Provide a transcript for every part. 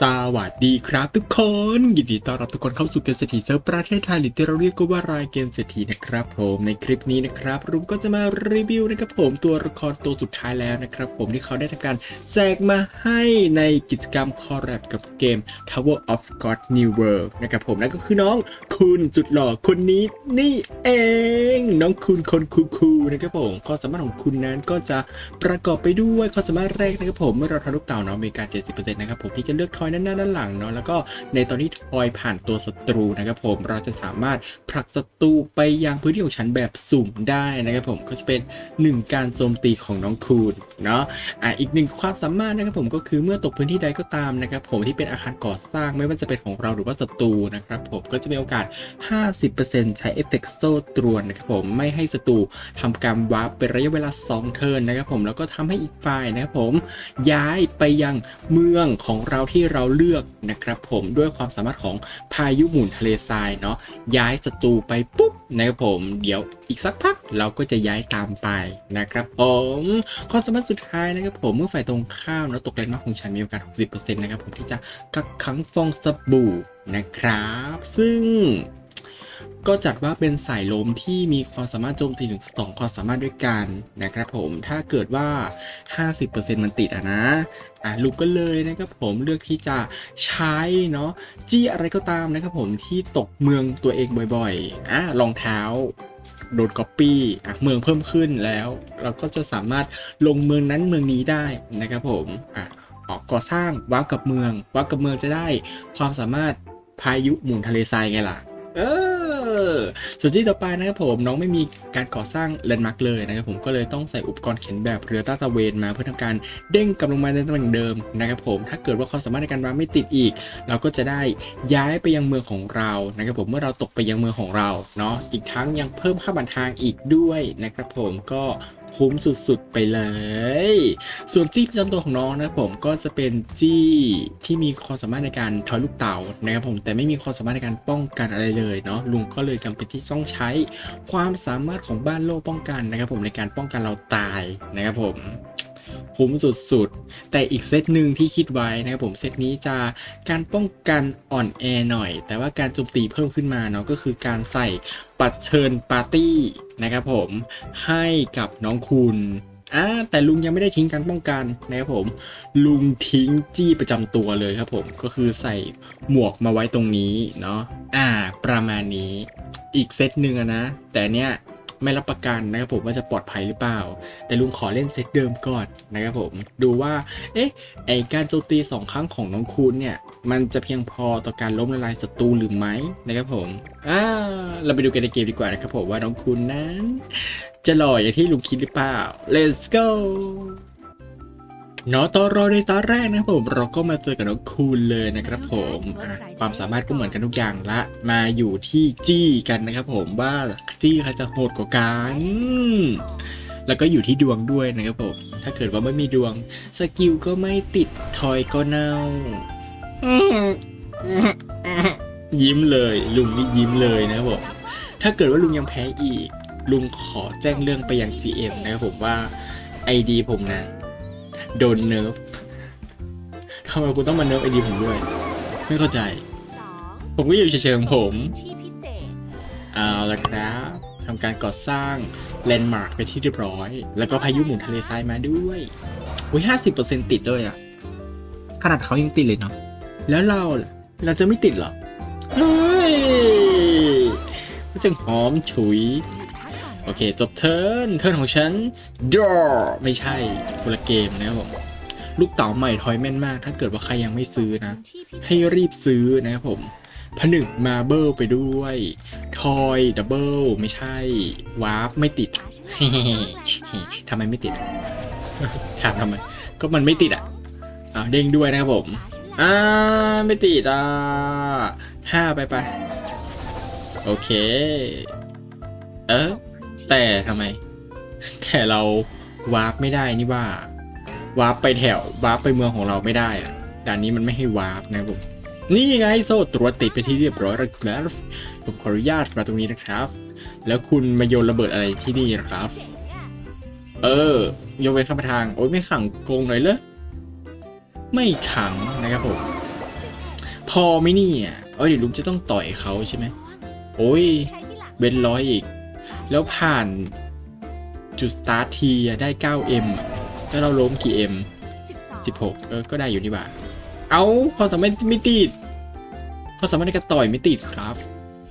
สวัสดีครับทุกคนยินดีต้อนรับทุกคนเข้าสู่เกมเศรษฐีเซิร์ฟประเทศไทยหรือที่เราเรียกก็ว่ารายเกมเศรษฐีนะครับผมในคลิปนี้นะครับรุมก็จะมารีวิวนะครับผมตัวละครตัวสุดท้ายแล้วนะครับผมที่เขาได้ทำการแจกมาให้ในกิจกรรมคอร์แรปกับเกม Tower of God New World นะครับผมนั่นก็คือน้องคุณสุดหล่อคนนี้นี่เอง น้องคุณคนคูลๆนะครับผมความสามารถของคุณนั้นก็จะประกอบไปด้วยความสามารถแรกนะครับผมเมื่อเราทำลูกเต่าเนาะมีการ 70%นะครับผมที่จะเลือกทอยด้านหน้าด้านหลังเนาะแล้วก็ในตอนที่ทอยผ่านตัวศัตรูนะครับผมเราจะสามารถผลักศัตรูไปยังพื้นที่ของฉันแบบสุ่มได้นะครับผมก็จะเป็นหนึ่งการโจมตีของน้องคูณเนาะอะอีกหนึ่งความสามารถนะครับผมก็คือเมื่อตกพื้นที่ใดก็ตามนะครับผมที่เป็นอาคารก่อสร้างไม่ว่าจะเป็นของเราหรือว่าศัตรูนะครับผมก็จะมีโอกาส 50%ใช้เอฟเฟกต์โซ่ตรวนนะครับผมไม่ให้ศัตรูทำการวาร์ปเป็นระยะเวลา 2 เทิร์นนะครับผมแล้วก็ทำให้อีกฝ่ายนะครับผมย้ายไปยังเมืองของเราที่เราเลือกนะครับผมด้วยความสามารถของพายุหมุนทะเลทรายเนาะย้ายศัตรูไปปุ๊บนะครับผม เดี๋ยวอีกสักพักเราก็จะย้ายตามไปนะครับผมความสามารถสุดท้ายนะครับผมเมื่อฝ่ายตรงข้ามแล้วตกแรงมากของฉันมีโอกาส 60%นะครับผมที่จะกักขังฟองสบู่นะครับ ซึ่ง ก็จัดว่าเป็นสายลมที่มีความสามารถโจมตีถึง2ความสามารถด้วยกันนะครับผมถ้าเกิดว่า 50%มันติดอะนะอะลูกก็เลยนะครับผมเลือกที่จะใช้เนาะจี้อะไรก็ตามนะครับผมที่ตกเมืองตัวเองบ่อยๆอะรองเท้าโดนก๊อปปี้เมืองเพิ่มขึ้นแล้ว เราก็จะสามารถลงเมืองนั้นเมืองนี้ได้นะครับผมอะออกก่อสร้างว้ากับเมืองว้ากับเมืองจะได้ความสามารถพายุหมุนทะเลทรายไงล่ะ เออ ส่วนที่ต่อไปนะครับผมน้องไม่มีการก่อสร้างแลนด์มาร์กเลยนะครับผมก็เลยต้องใส่อุปกรณ์เข็นแบบเรือต้าสเวนมาเพื่อทำการเด้งกลับลงมาในตำแหน่งเดิมนะครับผมถ้าเกิดว่าความสามารถในการวางไม่ติดอีก เราก็จะได้ย้ายไปยังเมืองของเรานะครับผมเมื่อเราตกไปยังเมืองของเราเนาะอีกทั้งยังเพิ่มค่าบันทางอีกด้วยนะครับผมก็ คุ้มสุดๆไปเลย ส่วนจี้ประจำตัวของน้องนะผมก็จะเป็นจี้ที่มีความสามารถในการทอยลูกเต๋านะครับผมแต่ไม่มีความสามารถในการป้องกันอะไรเลยเนาะลุงก็เลยจำเป็นที่ต้องใช้ความสามารถของบ้านโลกป้องกันนะครับผมในการป้องกันเราตายนะครับผม คุ้มสุดๆ แต่อีกเซตหนึ่งที่คิดไว้นะครับผมเซตนี้จะการป้องกันอ่อนแอหน่อย แต่ว่าการโจมตีเพิ่มขึ้นมาเนาะก็คือการใส่ปัดเชิญปาร์ตี้นะครับผมให้กับน้องคุณอ่าแต่ลุงยังไม่ได้ทิ้งการป้องกันนะครับผม ลุงทิ้งจี้ประจำตัวเลยครับผมก็คือใส่หมวกมาไว้ตรงนี้เนาะอ่า ประมาณนี้อีกเซตหนึ่งนะ แต่เนี้ย ไม่รับประกันนะครับผมว่าจะปลอดภัยหรือเปล่า แต่ลุงขอเล่นเซตเดิมก่อนนะครับผมดูว่าเอ๊ะไอการโจมตีสองครั้งของน้องคูณเนี่ยมันจะเพียงพอต่อการล้มละลายศัตรูหรือไม่นะครับผมอ่าเราไปดูกันในเกมดีกว่านะครับผมว่าน้องคูณนั้น จะหล่ออย่างที่ลุงคิดหรือเปล่า let's go เนาะตอนรอในตอนแรกนะครับผมเราก็มาเจอกับน้องคูณเลยนะครับผมอะความสามารถก็เหมือนกันทุกอย่างละมาอยู่ที่จี้กันนะครับผมว่าจี้ใครจะโหดกว่ากันแล้วก็อยู่ที่ดวงด้วยนะครับผม ถ้าเกิดว่าไม่มีดวง สกิลก็ไม่ติดทอยก็เน่า ยิ้มเลย ลุงนี่ยิ้มเลยนะครับผม ถ้าเกิดว่าลุงยังแพ้อีก ลุงขอแจ้งเรื่องไปยัง GM นะครับผมว่า ID ผมนะ โดนเนิร์ฟทำไมคุณต้องมาเนิร์ฟไอดีผมด้วย ไม่เข้าใจสองผมก็อยู่เฉยๆของผมที่พิเศษเอาละครับทำการก่อสร้างแลนด์มาร์กไปที่เรียบร้อย แล้วก็พายุหมุนทะเลทรายมาด้วยอุ้ยห้าสิบเปอร์เซ็นติดด้วยอะขนาดเขายังติดเลยเนาะแล้วเราล่ะเราจะไม่ติดเหรอเฮ้ยมันจะหอมฉุย โอเค จบเทิร์นเทิร์นของฉัน draw ไม่ใช่คนละเกมนะครับผมลูกเต๋าใหม่ทอยแม่นมาก ถ้าเกิดว่าใครยังไม่ซื้อนะ ให้รีบซื้อนะครับผมผนึกมาเบิลไปด้วยทอยดับเบิลไม่ใช่วาร์ปไม่ติดทำไมไม่ติดถามทำไม ก็มันไม่ติดอะอ้าเด้งด้วยนะครับผมอ่าไม่ติดอะห้าไปไปโอเค เออ แต่ทำไม แต่เราวาร์ปไม่ได้นี่ว่าวาร์ปไปแถววาร์ปไปเมืองของเราไม่ได้อะด่านนี้มันไม่ให้วาร์ปนะผมนี่ไงโซ่ตรวจติดไปที่เรียบร้อยแล้วครับผมขออนุญาตมาตรงนี้นะครับ แล้วคุณมาโยนระเบิดอะไรที่นี่นะครับ เออโยนไปข้ามทางโอ้ยไม่ขังโกงหน่อยเลยไม่ขังนะครับผม พอไหมเนี่ยเอ้ยเดี๋ยวลุงจะต้องต่อยเขาใช่ไหมโอ้ยใช้ที่หลังเบนร้อยอีก แล้วผ่านจุดสตาร์ททีอะได้ 9M อะแล้วเราล้มกี่ M สิบสอง16เออก็ได้อยู่นี่บ่าเอาความสามารถไม่ติดความสามารถในการต่อยไม่ติดครับ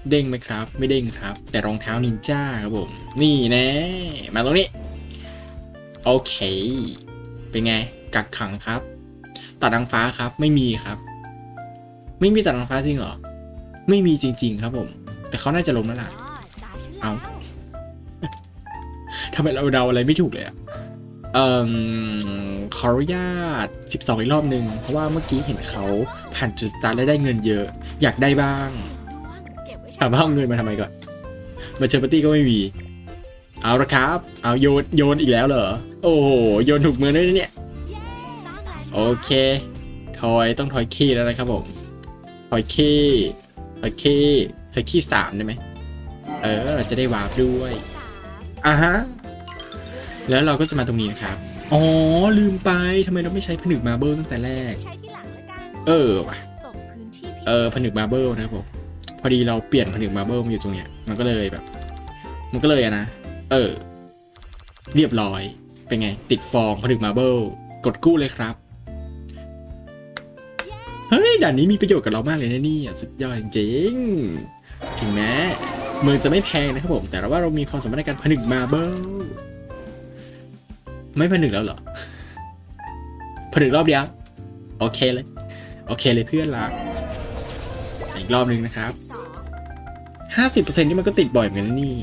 เด้งไหมครับ ไม่เด้งครับ แต่รองเท้านินจาครับผม นี่แน่มาตรงนี้ โอเค เป็นไง กักขังครับ ตัดนางฟ้าครับ ไม่มีครับ ไม่มีตัดนางฟ้าจริงเหรอ ไม่มีจริง ๆ ครับผม แต่เขาน่าจะล้มแล้วล่ะอ๋อตาฉันเอาแล้ว ทำไมเราเดาอะไรไม่ถูกเลยอะเอ่อขออนุญาต 12 อีกรอบหนึ่งเพราะว่าเมื่อกี้เห็นเขาผ่านจุดสตาร์ทและได้เงินเยอะ อยากได้บ้างถามว่าเอาเงินมาทำไมก่อนมาเชอร์ปาร์ตี้ก็ไม่มี เอาละครับ เอาโยนโยนอีกแล้วเหรอ โอ้โหโยนถูกมือด้วยเนี่ย โอเค ทอยต้องทอยขี้แล้วนะครับผม ทอยขี้ทอยขี้ทอยขี้สามได้ไหม เออ เราจะได้วาร์ปด้วยอะฮะ แล้วเราก็จะมาตรงนี้นะครับ อ๋อ ลืมไปทำไมเราไม่ใช้ผนึกมาร์เบิลตั้งแต่แรก ใช้ที่หลังแล้วกันเออว่ะ ตกพื้นที่พิเออผนึกมาร์เบิลนะครับผม พอดีเราเปลี่ยนผนึกมาร์เบิลมาอยู่ตรงเนี้ย มันก็เลยแบบ มันก็เลยอะนะ เออ เรียบร้อย เป็นไง ติดฟองผนึกมาร์เบิลกดกู้เลยครับ เฮ้ย ด่านนี้มีประโยชน์กับเรามากเลยนะเนี่อะสุดยอดจริงๆถึงแม้เมืองจะไม่แพงนะครับผม แต่ว่าเรามีความสามารถในการผนึกมาร์เบิล ไม่ผนึกแล้วเหรอ ผนึกรอบเดียว โอเคเลย โอเคเลยเพื่อนรักอีกรอบหนึ่งนะครับห้าสิบเปอร์เซ็นต์นี่มันก็ติดบ่อยเหมือนกันนี่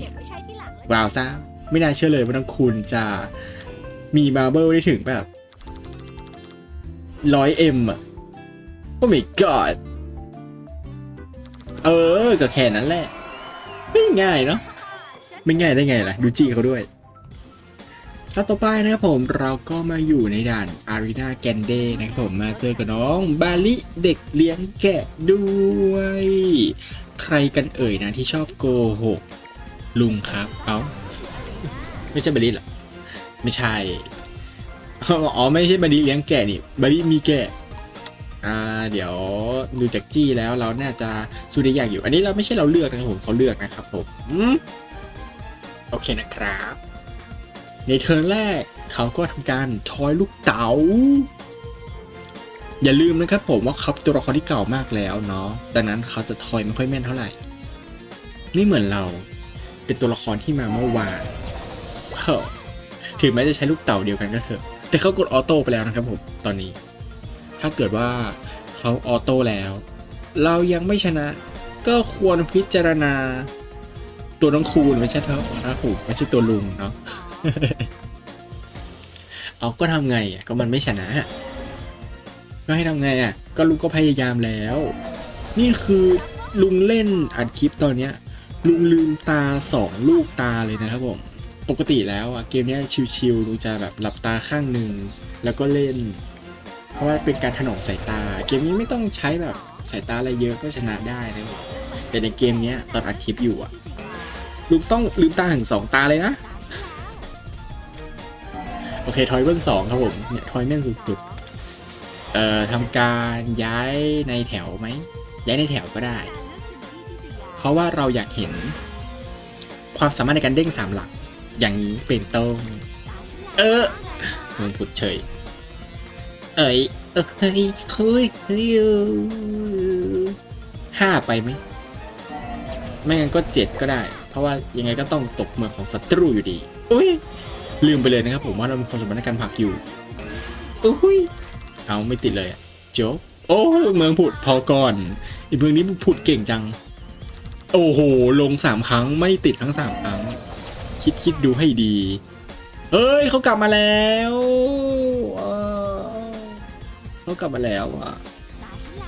ว้าวซ่าไม่น่าเชื่อเลยว่าทั้งคุณจะมีมาเบิลได้ถึงแบบร้อยเอ็มอะโอ้ my god เออ ก็แค่นั้นแหละ ไม่ง่ายเนาะไม่ง่ายได้ไงล่ะ ดูจีเขาด้วย ครับต่อไปนะครับผมเราก็มาอยู่ในด่าน Arena g a n d e นะครับผมมาเจอกับน้องบาลิเด็กเลี้ยงแกะด้วย ใครกันเอ่ยนะที่ชอบโกหกลุงครับ เอ้าไม่ใช่บาลิหรอไม่ใช่อ๋อไม่ใช่บาลิเลี้ยงแกะนี่บาลิมีแกะอ่าเดี๋ยวดูจากจี้แล้วเราน่าจะสู้ได้ยากอยู่ อันนี้เราไม่ใช่เราเลือกนะครับผมเขาเลือกนะครับผมโอเคนะครับ ในเทิร์นแรกเขาก็ทำการทอยลูกเต๋า อย่าลืมนะครับผมว่าเขาเป็นตัวละครที่เก่ามากแล้วเนาะดังนั้นเขาจะทอยไม่ค่อยแม่นเท่าไหร่ นี่เหมือนเราเป็นตัวละครที่มาเมื่อวานเถึงแม้จะใช้ลูกเต่าเดียวกันก็เถอะ แต่เขากดออโต้ไปแล้วนะครับผมตอนนี้ ถ้าเกิดว่าเขาออโต้แล้ว เรายังไม่ชนะ ก็ควรพิจารณาตัวน้องคูณไม่ใช่เท่านะคูไม่ใช่ตัวลุงเนาะ เอาก็ทำไงอะก็มันไม่ชนะ ก็ให้ทำไงอะ ก็ลุงก็พยายามแล้ว นี่คือลุงเล่นอัดคลิปตอนเนี้ย ลุงลืมตาสองลูกตาเลยนะครับผมปกติแล้วอะเกมนี้ชิวๆลุงจะแบบหลับตาข้างหนึ่งแล้วก็เล่น เพราะว่าเป็นการถนอมสายตา เกมนี้ไม่ต้องใช้แบบสายตาอะไรเยอะก็ชนะได้นะครับแต่ในเกมนี้ตอนอัดคลิปอยู่อะลุงต้องลืมตาถึงสองตาเลยนะ เคทอยเบิ้ลสองครับผมเนี่ยทอยแม่นสุดๆเอ่อทำการย้ายในแถวไหมย้ายในแถวก็ได้ เพราะว่าเราอยากเห็น ความสามารถในการเด้งสามหลัก อย่างนี้เป็นต้นเออมันผุดเฉย เอ้ยเอ้ยเฮ้ยเฮ้ยเฮ้ยห้าไปไหมไม่งั้นก็เจ็ดก็ได้ เพราะว่ายังไงก็ต้องตกเมืองของศัตรูอยู่ดี อุ้ย ลืมไปเลยนะครับผมว่าเรามีความสามารถในการผลักอยู่อุ้ยเอาไม่ติดเลยอะโจ๊กโอ้เมืองผุดพอก่อนอีเมืองนี้ผุดเก่งจัง โอ้โห ลงสามครั้งไม่ติดทั้งสามครั้ง คิดคิดดูให้ดี เอ้ยเขากลับมาแล้วอ้าวเขากลับมาแล้วอะ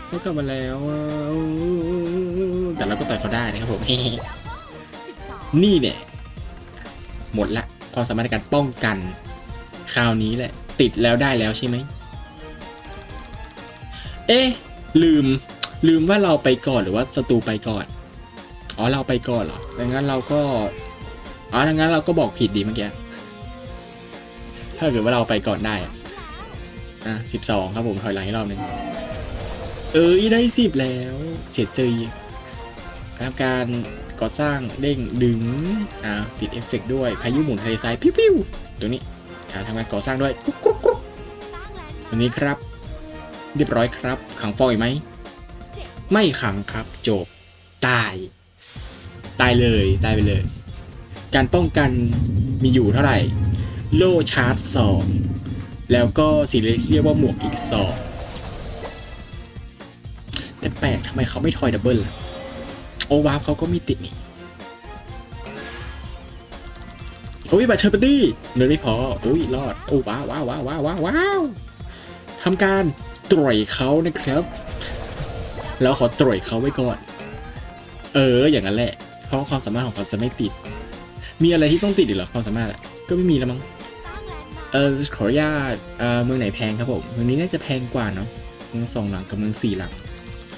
เขากลับมาแล้วอะแต่เราก็ต่อยเขาได้นะครับผมสิบสองนี่เนี่ยหมดละ ความสามารถในการป้องกัน คราวนี้แหละ ติดแล้วได้แล้วใช่ไหม เอ๊ะ ลืม ลืมว่าเราไปก่อนหรือว่าศัตรูไปก่อน อ๋อเราไปก่อนเหรอดังนั้นเราก็ อ๋อดังนั้นเราก็บอกผิดดีเมื่อกี้ ถ้าเกิดว่าเราไปก่อนได้อะอะสิบสองครับผมถอยหลังอีกรอบหนึ่งเอ้ยได้สิบแล้ว เสียใจทำการ ก่อสร้างเด้งดึงอ่าติดเอฟเฟกต์ด้วยพายุหมุนทะเลทรายพิ้วๆตัวนี้อ่าทำการก่อสร้างด้วยกุ๊กกุ๊กกุ๊กสร้างแลนด์มาตัวนี้ครับ เรียบร้อยครับ ขังฟองอีกไหมไม่ขังครับจบตาย ตายเลยตายไปเลย การป้องกันมีอยู่เท่าไหร่ โล่ชาร์จสองแล้วก็สิ่งที่เรียกว่าหมวกอีกสองแต่แปลกทำไมเขาไม่ทอยดับเบิลล่ะ อวาร์ปเขาก็มีติดนี่โอ้ยบัตรเชอร์ปตี้เนินไม่พอโอ้ยรอดโอ้ว้าวว้าวว้าวว้าวว้าวว้าวทำการตร่อยเขานะครับ แล้วขอตร่อยเขาไว้ก่อน เออ อย่างนั้นแหละ เพราะว่าความสามารถของเขาจะไม่ติด มีอะไรที่ต้องติดอีกเหรอความสามารถอะก็ไม่มีแล้วมั้งเออขออนุญาตเออเมืองไหนแพงครับผมเมืองนี้น่าจะแพงกว่าเนาะเมืองสองหลังกับเมืองสี่หลัง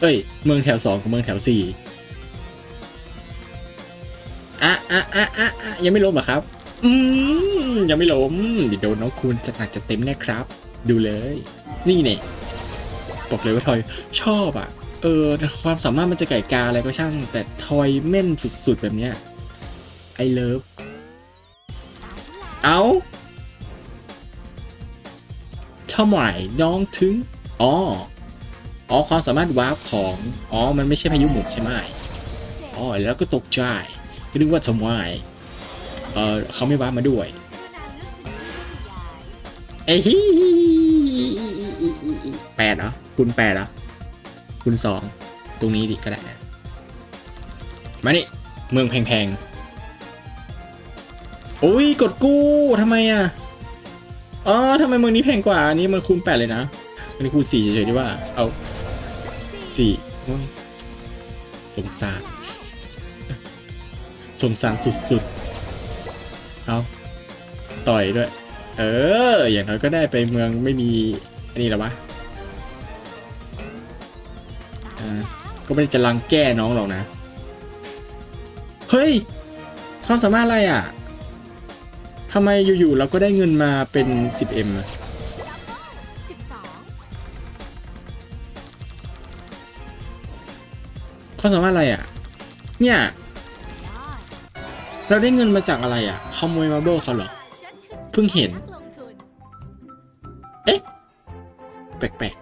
เอ้ย เมืองแถวสองกับเมืองแถวสี่ อะอะอะอะอะยังไม่ล้มเหรอครับ อืมยังไม่ล้มเดี๋ยวโดนน้องคุณจะหนักจะเต็มแน่ครับ ดูเลย นี่เนี่ยบอกเลยว่าทอยชอบอะ เออแต่ความสามารถมันจะไก่กาอะไรก็ช่าง แต่ทอยแม่นสุดๆแบบเนี้ยไอเลิฟตามฉันแล้วเอาทำไมน้องถึงอ๋ออ๋อความสามารถวาร์ปของ อ๋อ มันไม่ใช่พายุหมุนใช่ไหมเจ็ดอ๋อ แล้วก็ตกใจ ก็นึกว่าทำไมเออเขาไม่วามาด้วยเพื่อนำเลือกพื้นที่ที่จะย้ายเอ้ยฮิแปดเหรอคุณแปดเหรอคุณสองตรงนี้ดิก็ได้นะมานี่เมืองแพงๆโอ้ยกดกู้ทำไมอะอ๋อทำไมเมืองนี้แพงกว่าอันนี้มันคูณแปดเลยนะอันนี้คูณสี่เฉยๆดีว่าเอาสี่สงสาร สงสารสุดๆ เอาต่อยด้วย เออ อย่างน้อยก็ได้ไปเมืองไม่มีอันนี้หรอวะอ่าก็ไม่ได้จะรังแก้น้องหรอกนะ เฮ้ยความสามารถอะไรอะทำไมอยู่ๆเราก็ได้เงินมาเป็น 10m อะสิบสองความสามารถอะไรอะ เนี่ย เราได้เงินมาจากอะไรอะขโมยมาโบเขาเหรอ เพิ่งเห็นนักลงทุนแปลก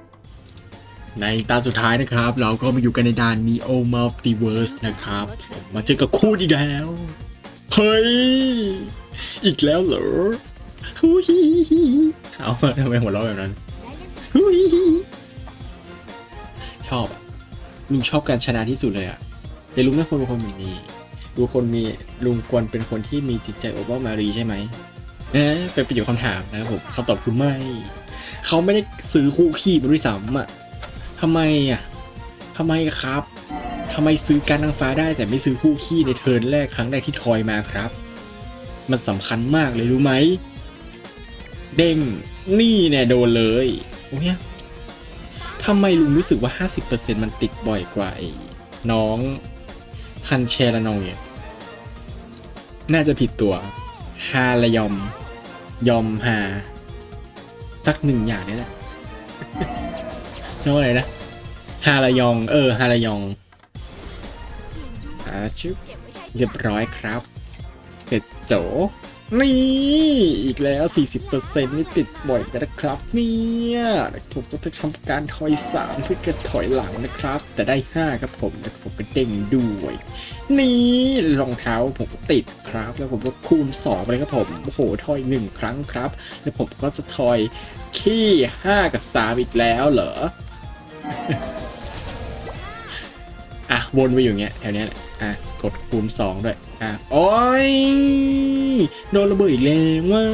ๆ ในตาสุดท้ายนะครับ เราก็มาอยู่กันในด่าน Neo Multiverse นะครับ มาเจอกับคูดอีกแล้ว เฮ้ย อีกแล้วเหรอฮู้ฮิฮิฮิเอาทำไมหัวเราะแบบนั้นได้ฮู้ฮิฮิชอบอะลุงชอบการชนะที่สุดเลยอะแต่ลุงไม่ควรเป็นคนแบบนี้ ลุงคนมีลุงควรเป็นคนที่มีจิตใจอบอ้อมารีใช่ไหมเอ๊ะเป็นประโยคคำถามนะครับผมคำตอบคือไม่ เขาไม่ได้ซื้อคู่ขี้มาด้วยซ้ำอะทำไมอะทำไมครับทำไมซื้อการนางฟ้าได้แต่ไม่ซื้อคู่ขี้ในเทิร์นแรกครั้งแรกที่ทอยมาครับ มันสำคัญมากเลยรู้ไหม เด้งนี่เนี่ยโดนเลยโอ้ยทำไมลุงรู้สึกว่า 50%มันติดบ่อยกว่าน้อง ฮันเชลานองเนี่ยน่าจะผิดตัว ฮาละยอม ยอมฮาสักหนึ่งอย่างนี่แหละน้องอะไรนะ ฮาลายอง เออ ฮาลายองเสียงดูอ่าชึบเก็บไว้ใช้ทีหลังเรียบร้อยครับเสร็จโจ นี่อีกแล้ว 40%นี่ติดบ่อยกันนะครับ เนี่ยผมก็จะทำการถอย3เพื่อจะถอยหลังนะครับ แต่ได้ 5 ครับผมแล้วผมก็เด้งด้วย นี่รองเท้าผมก็ติดครับ แล้วผมก็คูณ2ไปเลยครับผมโอ้โหถอย 1 ครั้งครับ แล้วผมก็จะถอยขี้ 5 กับ 3 อีกแล้วเหรออะวนไปอยู่เงี้ยแถวเนี้ยแหละอะ กดคูณสองด้วย อะ โอ้ย โดนระเบิดอีกแล้วว่า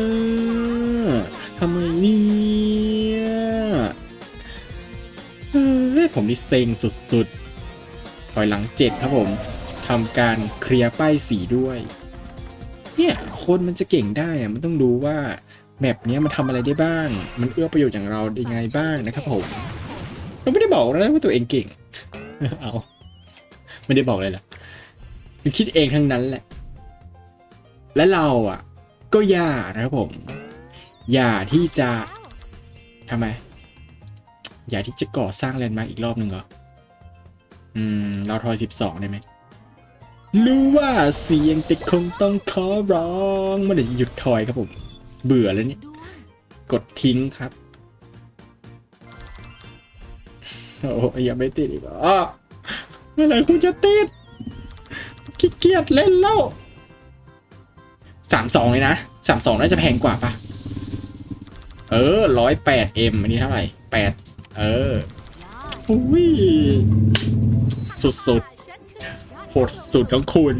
ทำไมเนี่ยเฮ้ยผมนี่เซ็งสุดๆถอยหลังเจ็ดครับผมทำการเคลียร์ป้ายสีด้วย เนี่ย คนมันจะเก่งได้อะมันต้องรู้ว่าแมปเนี้ยมันทำอะไรได้บ้าง มันเอื้อประโยชน์อย่างเราได้ไงบ้างนะครับผม เราไม่ได้บอกนะว่าตัวเองเก่ง เอา ไม่ได้บอกเลยล่ะ คิดเองทั้งนั้นแหละ และเราอะ ก็อย่านะครับผม อย่าที่จะทำไม อย่าที่จะก่อสร้างแลนด์มาร์กอีกรอบหนึ่งเหรอ อืม เราทอยสิบสองได้ไหมรู้ว่าเสียงแต่คงต้องขอร้องเมื่อไหร่จะหยุดทอยครับผม เบื่อแล้วเนี่ยด้ยกดทิ้งครับ โอ้ยยังไม่ติดอีกเหรอเมื่อไหร่คุณจะติด ขี้เกียจเล่นแล้วสามสองเลยนะสามสองน่าจะแพงกว่าปะเออร้อยแปดเอ็มอันนี้เท่าไหร่แปดเอออุ้ยสุดฉันคือยอดโหดสุดของคุณ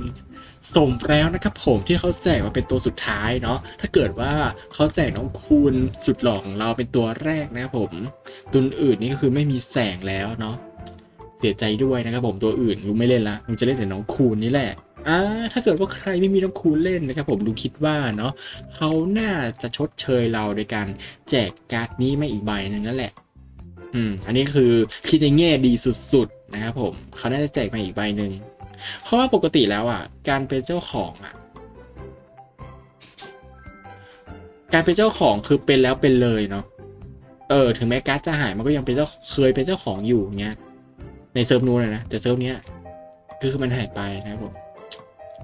สมแล้วนะครับผมที่เขาแจกมาเป็นตัวสุดท้ายเนาะถ้าเกิดว่าเขาแจกน้องคูณสุดหล่อของเราเป็นตัวแรกนะครับผมตัวอื่นนี่ก็คือไม่มีแสงแล้วเนาะ เสียใจด้วยนะครับผมตัวอื่นลุงไม่เล่นละลุงจะเล่นแต่น้องคูณนี่แหละอ่าถ้าเกิดว่าใครไม่มีน้องคูณเล่นนะครับผมลุงคิดว่าเนาะเขาน่าจะชดเชยเราโดยการแจกการ์ดนี้มาอีกใบหนึงนั่นแหละ อืม อันนี้คือคิดในแง่ดีสุดๆนะครับผมเขาน่าจะแจกมาอีกใบหนึ่งเพราะว่าปกติแล้วอะ การเป็นเจ้าของอะการเป็นเจ้าของคือเป็นแล้วเป็นเลยเนาะ เออ ถึงแม้การ์ดจะหายมันก็ยังเป็นเจ้าเคยเป็นเจ้าของอยู่เงี้ย ในเซิร์ฟนู้นนะนะแต่เซิร์ฟเนี้ยคือมันหายไปนะครับผม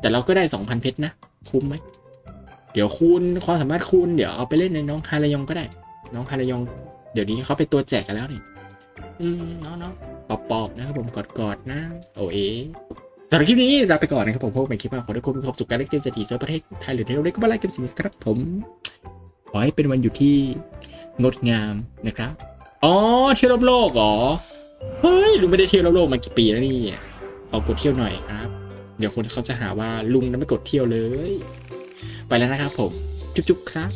แต่เราก็ได้สองพันเพชรนะ คุ้มไหมเดี๋ยวคูณความสามารถคูณเดี๋ยวเอาไปเล่นในน้องฮารายองก็ได้ น้องฮารายอง เดี๋ยวนี้เขาเป็นตัวแจกกันแล้วนี่อืมเนาะเนาะปอบๆนะครับผมกอดๆนะ โอเอสำหรับคลิปนี้ลาไปก่อนนะครับผมพบกันคลิปหน้าขอให้ทุกคนมีความสุขการเล่นเกมเศรษฐีเซิร์ฟประเทศไทยหรือในโลกก็มาไล่เกมสินครับผมขอให้เป็นวันหยุดที่งดงามนะครับอ๋อเที่ยวรอบโลกเหรอ เฮ้ยลุงไม่ได้เที่ยวโลกมากี่ปีแล้วนี่ขอกดเที่ยวหน่อยครับ เดี๋ยวคนเขาจะหาว่าลุงนั้นไม่กดเที่ยวเลย ไปแล้วนะครับผม จุ๊บๆครับ